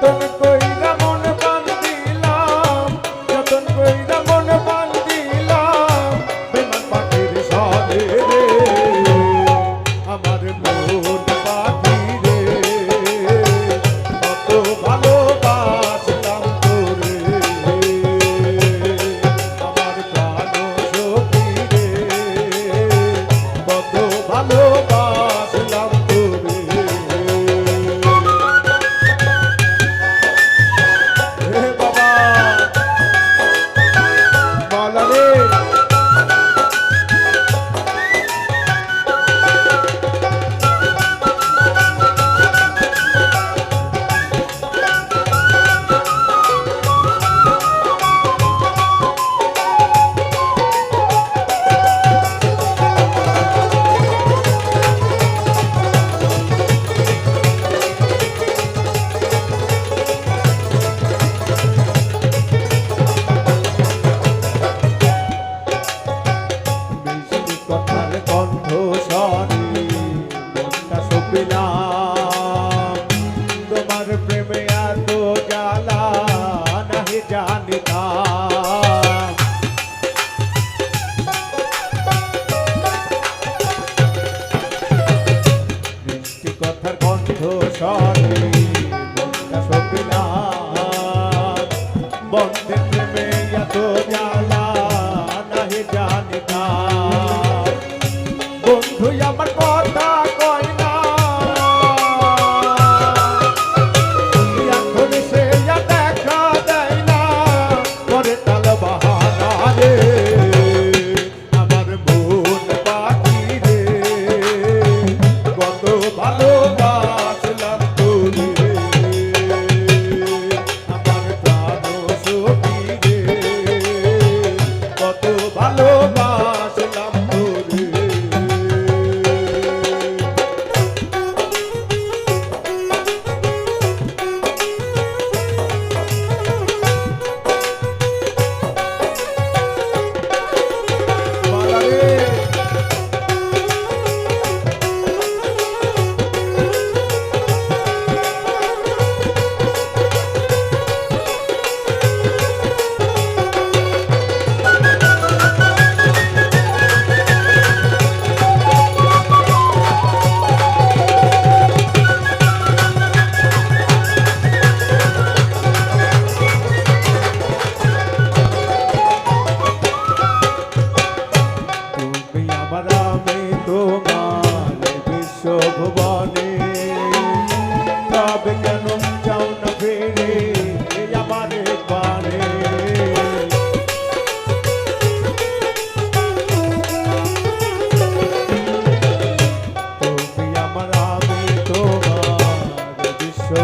Don't দিলাম তোমার প্রেমে এত জ্বালা নাহি জানিতাম কথার গন্ধ সর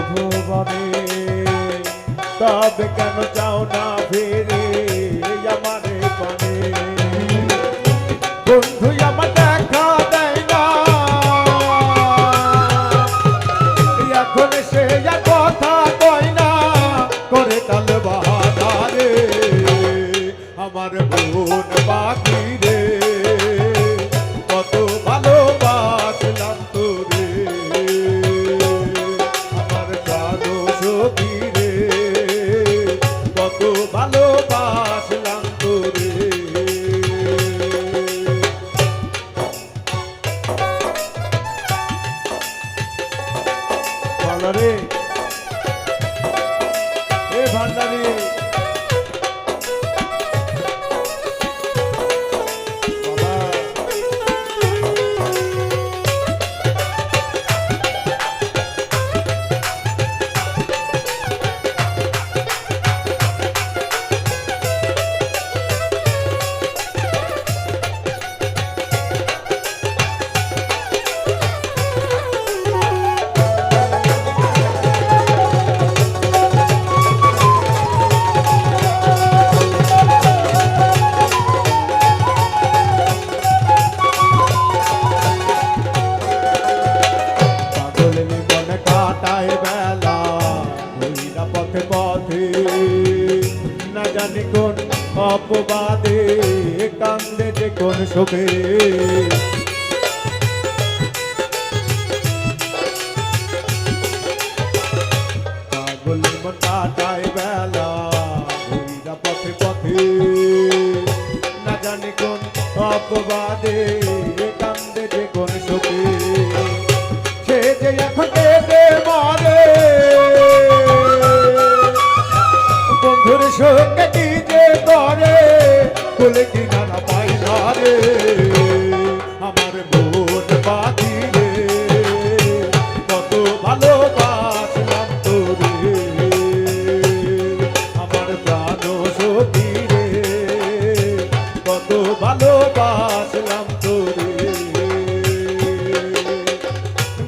ভুবনে তবে কেন চাও না ফিরে আমার পানে বন্ধু, আমার দেখা দেয় না। এখন সে কথা কয় না, করে কাল বাহারে আমার বোন বাকি রে। তো ভালোবাসলাম তোরে। ভান্ডারে এ ভান্ডারে জানি অপবাদে কান্দে যে কোন শোকে। অপবাদে কান্দে যে কোন শোভে সে যে এখন ভালোবাসলাম তোরে।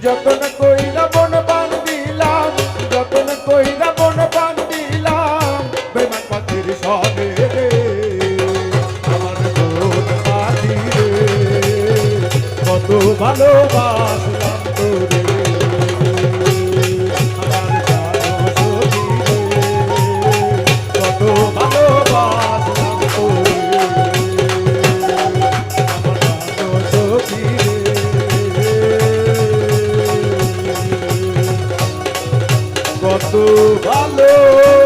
যতন কইরা মন পান দিলাম, যতন কইরা মন পান দিলাম বেমান পাখির সবে আমার পাখি কত ভালোবাসলাম nosso valor.